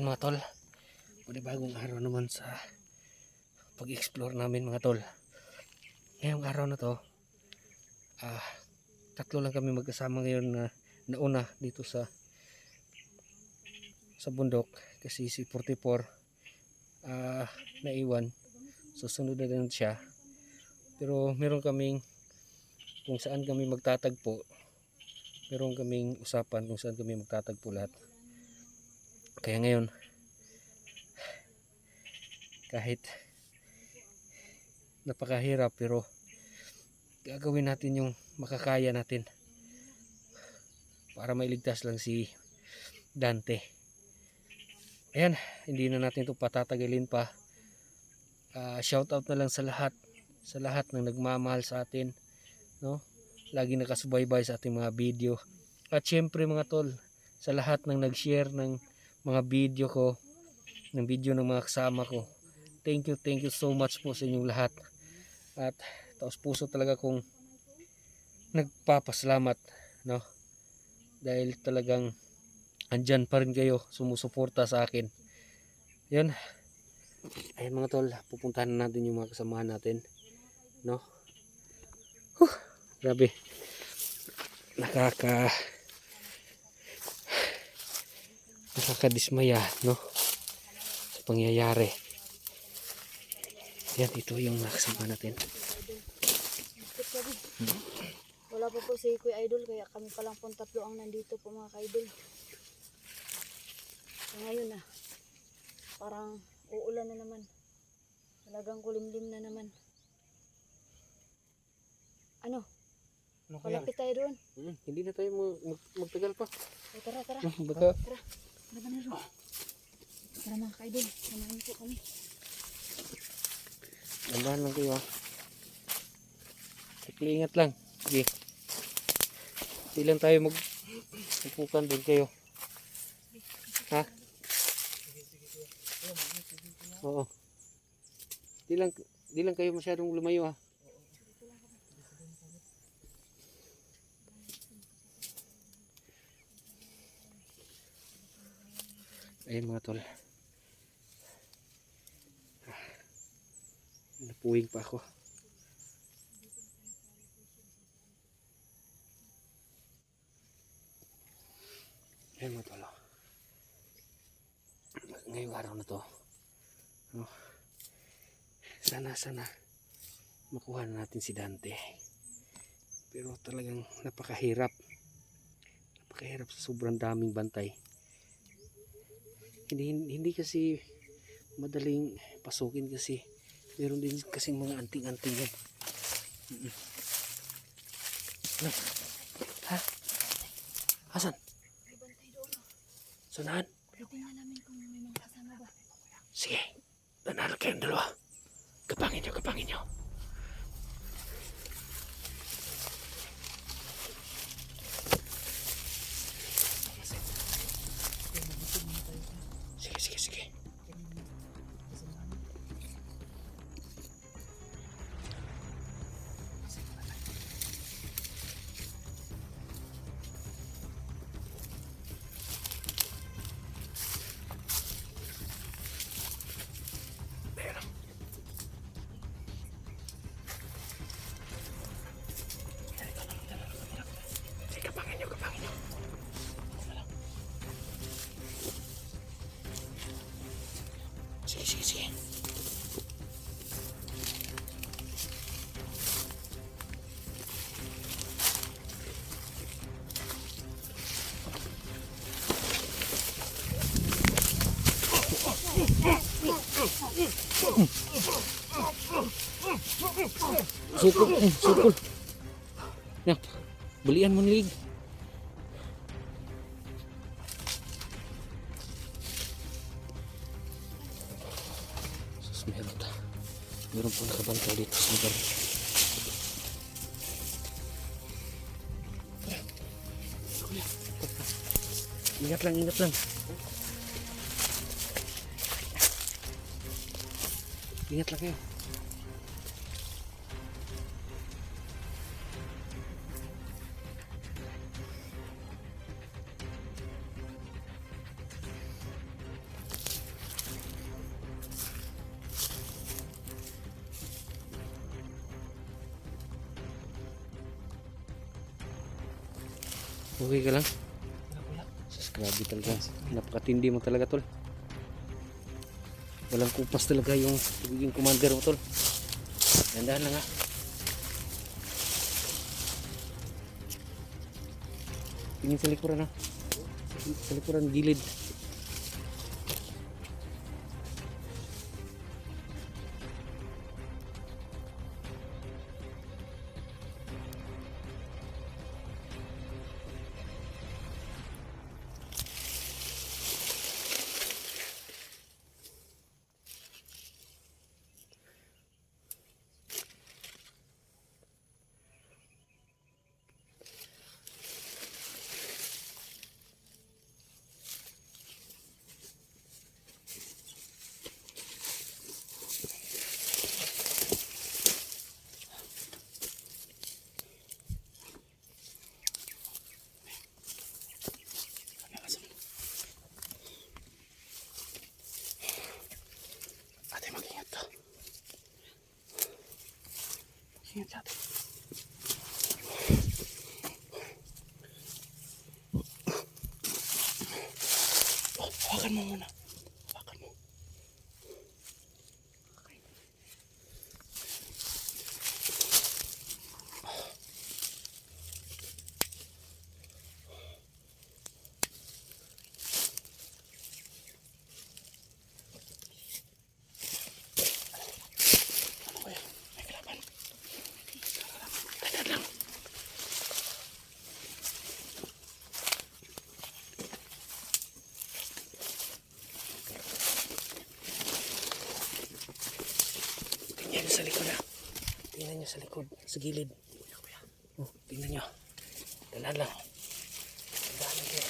Ayan mga tol. Panibagong araw naman sa pag-explore namin mga tol. Ngayong araw na to, ah, tatlo lang kami magkasama ngayon na nauna dito sa sa bundok kasi si 44 ah, naiwan. Susunod na din siya. Pero meron kaming kung saan kami magtatagpo. Meron kaming usapan kung saan kami magtatagpo lahat. Kaya ngayon, kahit napakahirap pero gagawin natin yung makakaya natin para mailigtas lang si Dante. Ayan, hindi na natin ito patatagalin pa. Ah, shout out na lang sa lahat, sa lahat ng nagmamahal sa atin, no? Lagi nakasubaybay sa ating mga video. At syempre mga tol, sa lahat ng nag-share ng mga video ko, ng video ng mga kasama ko. Thank you, thank you so much po sa inyong lahat. At taos puso talaga kong nagpapasalamat, no? Dahil talagang andyan pa rin kayo, sumusuporta sa akin. Yun. Ayun mga tol, pupuntahan na natin yung mga kasamahan natin. No? Huh, grabe. Nakaka nakakadismaya, no? Sa pangyayari. Yan, ito yung mga kasama natin. Wala pa po si Kuya Idol kaya kami pa lang pong tatlo ang nandito po mga ka-idol. So, ngayon na, parang uulan na naman. Talagang kulimlim na naman. Ano? Ano kaya? Palapit tayo doon. Hmm, hindi na tayo mag- mag- magtagal pa. O, tara, tara. Hmm, Baka Tara. Tara ba na ro? Tara mga ka-idol. Samahan po kami. Andahan lang kayo ha. Sikli ingat lang. Sige. Hindi lang tayo mag upukan doon kayo. Ha? Oo. Di lang, di lang kayo masyadong lumayo ha. Ayun mga tol. Napuwing pa ako. Ayan mga tolo. Ngayong araw na to. No, sana sana makuha na natin si Dante. Pero talagang napakahirap. Napakahirap sa sobrang daming bantay. Hindi, hindi kasi madaling pasukin kasi meron din kasing mga anting-anting yan. Mm-mm. Ano? Ha? Asan? Ba. Sige. Nanalo kayong dalawa. Kapangin nyo, kapangin nyo. Sukul, eh, sukul. Yan, balian mo nilig. Sus, meron ta. Meron po nakabantay Ingat lang, ingat lang. Ingat lang kayo. Okay ka lang? Sus, grabe talaga. Napakatindi mo talaga, tol. Walang kupas talaga yung pagiging commander mo, tol. Gandaan lang, ha. Tingin sa likuran, ha. Sa likuran, gilid. Mag-ingat ka, ate. Oh, hawakan mo muna. Hawakan mo. Ano kaya? May kalaban. Ganyan lang. Tingnan nyo sa likod ah. Tingnan nyo sa likod. Sa gilid. Oh, tingnan nyo. Dalan lang. Dalan lang kayo.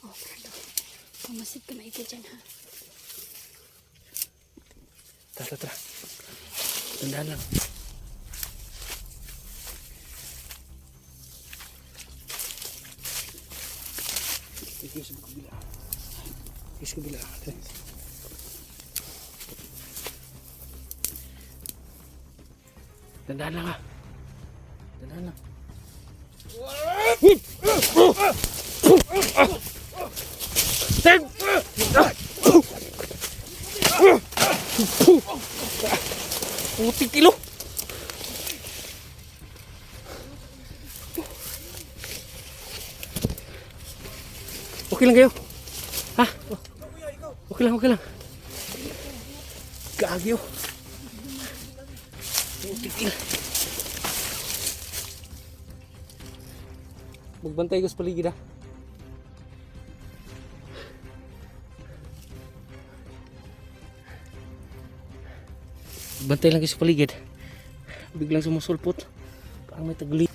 Oh. Pumasid ka maigi dyan, ha? Tara, tara. Tandaan lang. Tigil sa kabila. Tigil sa kabila. Tandaan lang ha. Tandaan lang. Puti kilo. Okay lang kayo. Ha? Okay lang, okay lang. Gagyo. Puti kilo. Magbantay ko sa paligid, ha. Bantay lang kayo sa paligid. Biglang sumusulpot. Parang may tagli.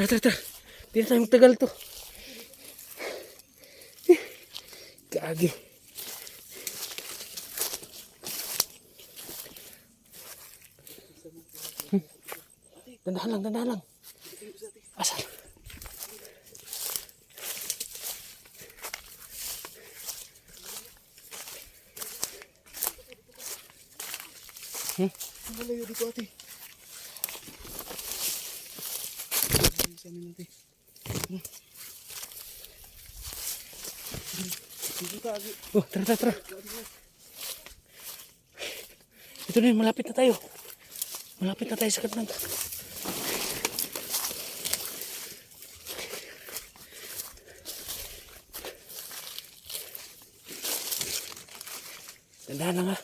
Tara, tara, tara. Hindi na tayo magtagal to. Gagi. Dandahan lang, dandahan lang. Asan? Ang malayo dito ate. Ay, Sa amin ate. Hmm. Dito ka ate. Oh, tara, tara, tara. Ito na yun, malapit na tayo. Malapit na tayo sa katnan. Tandaan lang ha.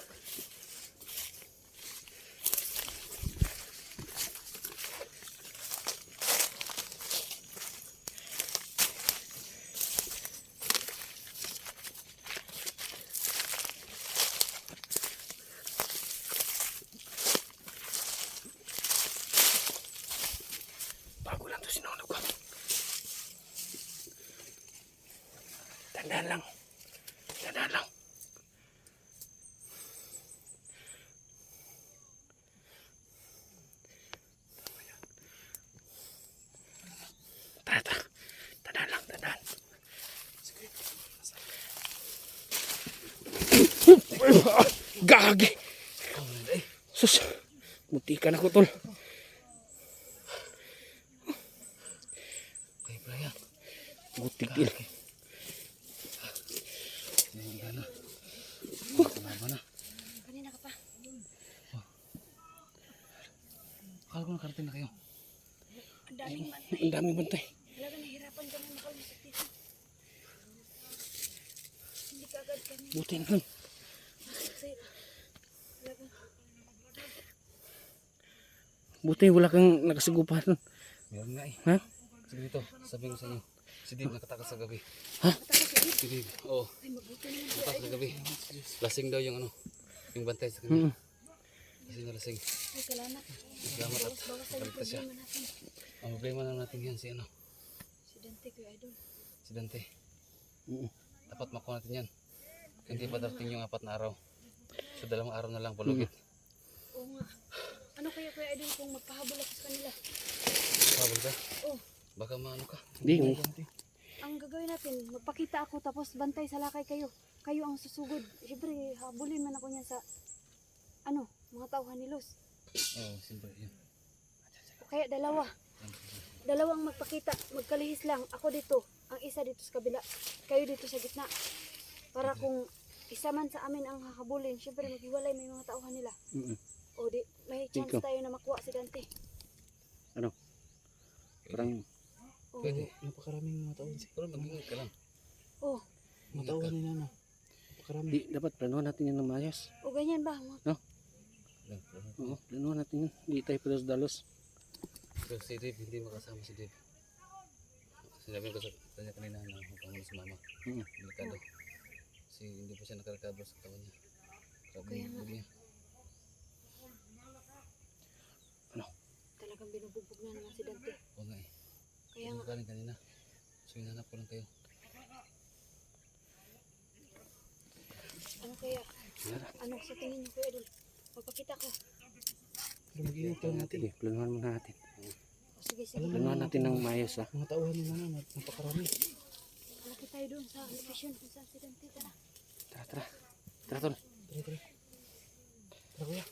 Bago lang to sinunog ko. Tandaan lang. Tandaan lang. Tara, tara. Tandaan lang, tandaan. Gagi! Sus! Muti ka na ko, tol. Okay yan. Butik il. Hindi na. Tumama na. Kanina ka pa. Akala ko nakarating na kayo. Ang daming man. Ang dami bantay. Talaga nahirapan kami makalusot dito. Hindi ka agad kami. Buti na lang. Buti wala kang nakasigupan. Meron nga eh. Ha? Sige dito, sabihin ko sa inyo. Si Dave nakatakas sa gabi. Yun. Si Dave, oo. Siya. Nakatakas sa gabi. Lasing daw yung ano, yung bantay sa kanya. Mm. Lasing na lasing. Ay, salamat. Salamat at Bawas sa yung kaligtas siya. Ang problema lang natin yan si ano, Si Dante, Kuya Idol. si Dante. Oo. Dapat makuha natin yan. Hindi pa darating yung apat na araw. Sa dalawang araw na lang palugit. Oo nga. Ano kaya Kuya Idol kung magpahabol ako sa kanila? Habol ka? Oh. Baka maano ka? Hindi. Ang gagawin natin, magpakita ako tapos bantay sa lakay kayo. Kayo ang susugod. Siyempre, habulin man ako niyan sa, ano, mga tauhan ni Luz. Oo, simple yun. O kaya dalawa. Dalawang magpakita, magkalihis lang. Ako dito, ang isa dito sa kabila. Kayo dito sa gitna. Para kung isa man sa amin ang hahabulin, syempre maghiwalay may mga tauhan nila. Mm. O di, may chance Ikaw. tayo na makuha si Dante. Parang O, Pwede. Napakaraming mga taon siya. Pero mag-ingat ka lang. oh, Mga taon nila na. Napakarami. di dapat planuhan natin yan ng maayos. o ganyan ba? Mga- Oo, planuhan natin yan. Hindi tayo palos-dalos. Pero si Dave, hindi makasama si Dave. Sinabi ko sa kanya kanina na huwag kang muna sumama. Mm. Delikado. Kasi hindi pa siya nakarecover sa katawan niya. Grabe Kaya nga. niya. Talagang binubugbog na naman si Dante. Oo nga eh. Kaya Hindi nga, galing kanina. So hinanap ko lang kayo. ano kaya? Ano sa tingin niyo Kuya Idol? Magpakita ko. Pero mag-ingat tayo natin. Sige, planuhan muna natin. O sige, sige. Planuhan natin ng maayos ha. Mga tauhan nila na. Napakarami. Tayo doon sa location kung saan si Dante. Tara. Tara, tara. Tara, tol. Tara, tara. Tara kuya.